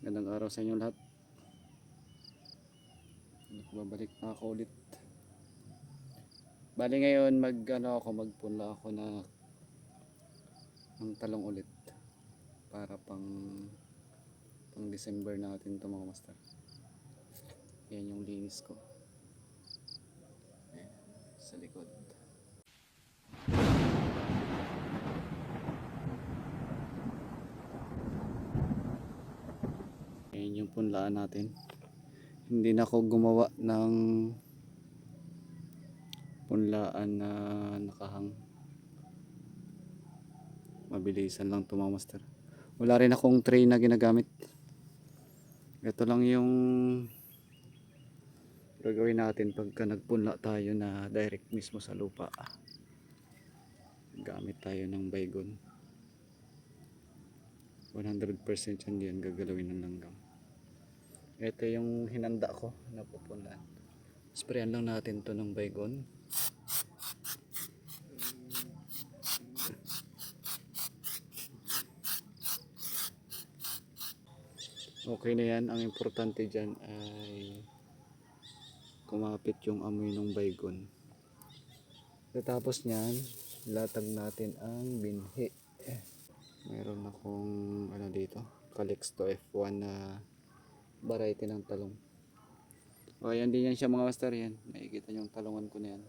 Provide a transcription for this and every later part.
Gandang araw sa inyo lahat. Babalik na ako ulit. Bali ngayon mag ano ako magpunla ako na ng talong ulit para pang pang December natin to mga master. Yan yung linis ko. Ayan, sa likod. Ayan yung punlaan natin. Hindi na ako gumawa ng punlaan na nakahang. Mabilisan lang to master. Wala rin akong tray na ginagamit. Ito lang yung gagawin natin pagka nagpunla tayo na direct mismo sa lupa. Gamit tayo ng baygon. 100% yan gagalawin ng langgam. Ito yung hinanda ko na pupunlan. Sprayan lang natin to ng baygon. Okay na yan. Ang importante dyan ay kumapit yung amoy ng baygon. Tapos niyan, latag natin ang binhi. Meron akong ano dito, Calixto F1 na variety ng talong. O yan din yan siya mga master yan. Nakikita niyo yung talongan ko na yan.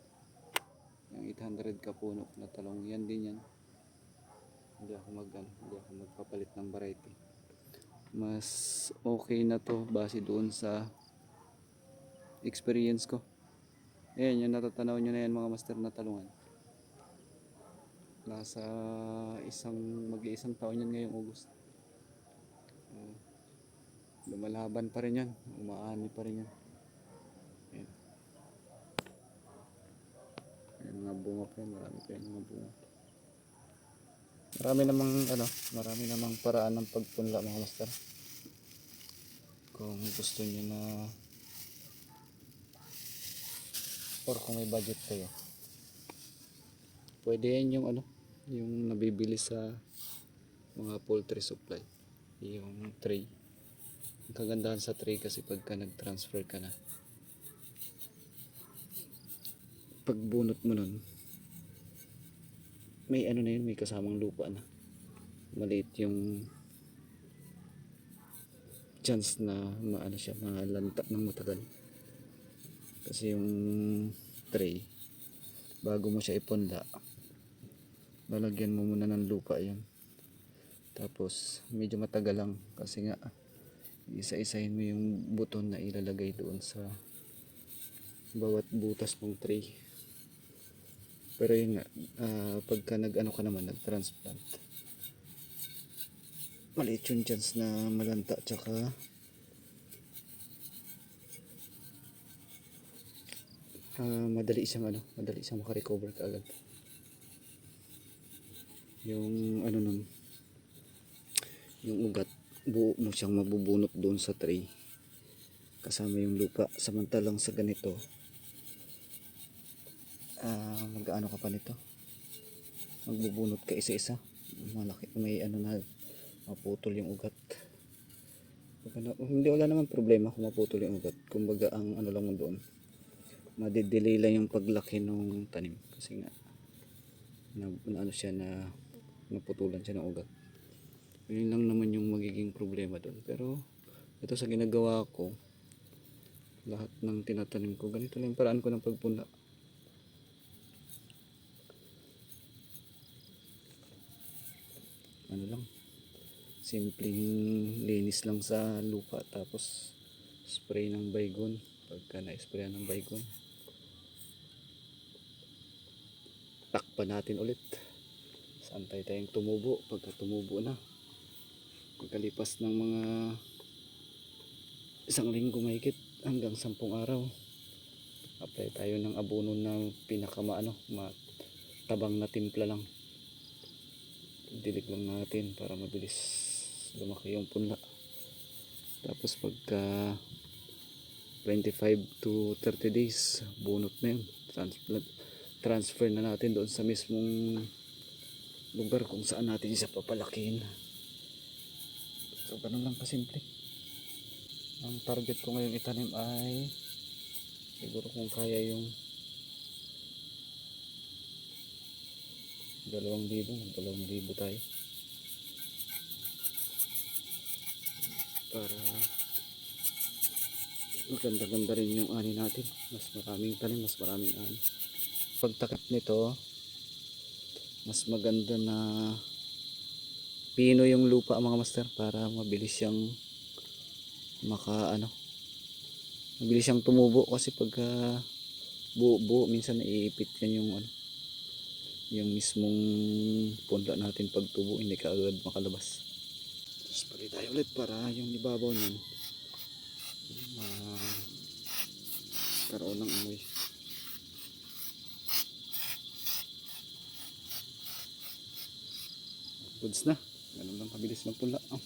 Yung 800 kapuno na talong. Yan din yan. Hindi ako mag ano, hindi ako magpapalit ng variety. Mas okay na to base doon sa experience ko. Ayan, yung natatanaw nyo na yan mga master na talungan. Nasa isang, mag-iisang taon yan ngayong August. Lumalaban pa rin yan. Umaani pa rin yan. Ayan mga bunga pa yan. Marami pa yan mga bunga. Marami namang ano, marami namang paraan ng pagpunla mga master. Kung gusto niyo na or kung may budget kayo. Pwede yan yung ano, yung nabibili sa mga poultry supply. Yung tray. Ang kagandahan sa tray kasi pagka nag-transfer ka na. Pagbunot mo nun, may ano na yun, may kasamang lupa na. Maliit yung chance na maano siya, malanta ng matagal. Kasi yung tray, bago mo siya iponda, lalagyan mo muna ng lupa yan. Tapos, medyo matagal lang kasi nga, isa-isahin mo yung buton na ilalagay doon sa bawat butas ng tray. Pero yun nga, ah, pagka nag-ano ka naman, nag-transplant, maliit yung chance na malanta tsaka ah, madali siyang ano, madali siyang makarecover kaagad. Yung ano nun, yung ugat, buo mo siyang mabubunot doon sa tray. Kasama yung lupa. Samantalang sa ganito, ah mag-ano ka pa nito? Magbubunot ka isa-isa. Malaki, may ano na, maputol yung ugat. Hindi wala naman problema kung maputol yung ugat. Kumbaga ang ano lang doon, madidelay lang yung paglaki ng tanim kasi nga na, na ano siya na naputulan siya ng ugat yun lang problema doon pero ito sa ginagawa ko lahat ng tinatanim ko ganito lang yung paraan ko ng pagpunla. Ano lang simpleng linis lang sa lupa tapos spray ng baygon. Pagka na-spray ng baygon takpan natin ulit. Santay tayong tumubo? Pagka tumubo na pagkalipas ng mga isang linggo mahigit hanggang sampung araw apply tayo ng abono ng pinakamaano matabang na timpla lang. Dilig lang natin para mabilis lumaki yung punla. Tapos pagka 25 to 30 days bunot na yun. Transplant transfer na natin doon sa mismong lugar kung saan natin siya papalakihin so ganun lang kasimple. Ang target ko ngayon itanim ay siguro kung kaya yung dalawang libo dalawang libo tayo. Para maganda ganda rin yung ani natin. Mas maraming tanim mas maraming ani. Pagtakip nito mas maganda na pino yung lupa mga master para mabilis siyang maka ano mabilis siyang tumubo kasi pagka buo buo minsan naiipit yan yung ano yung mismong punla natin pag tubo hindi ka agad makalabas. Tapos pali tayo ulit para yung ibabaw niyan ma karoon ng amoy. Goods na ganun lang kabilis ng punla oh.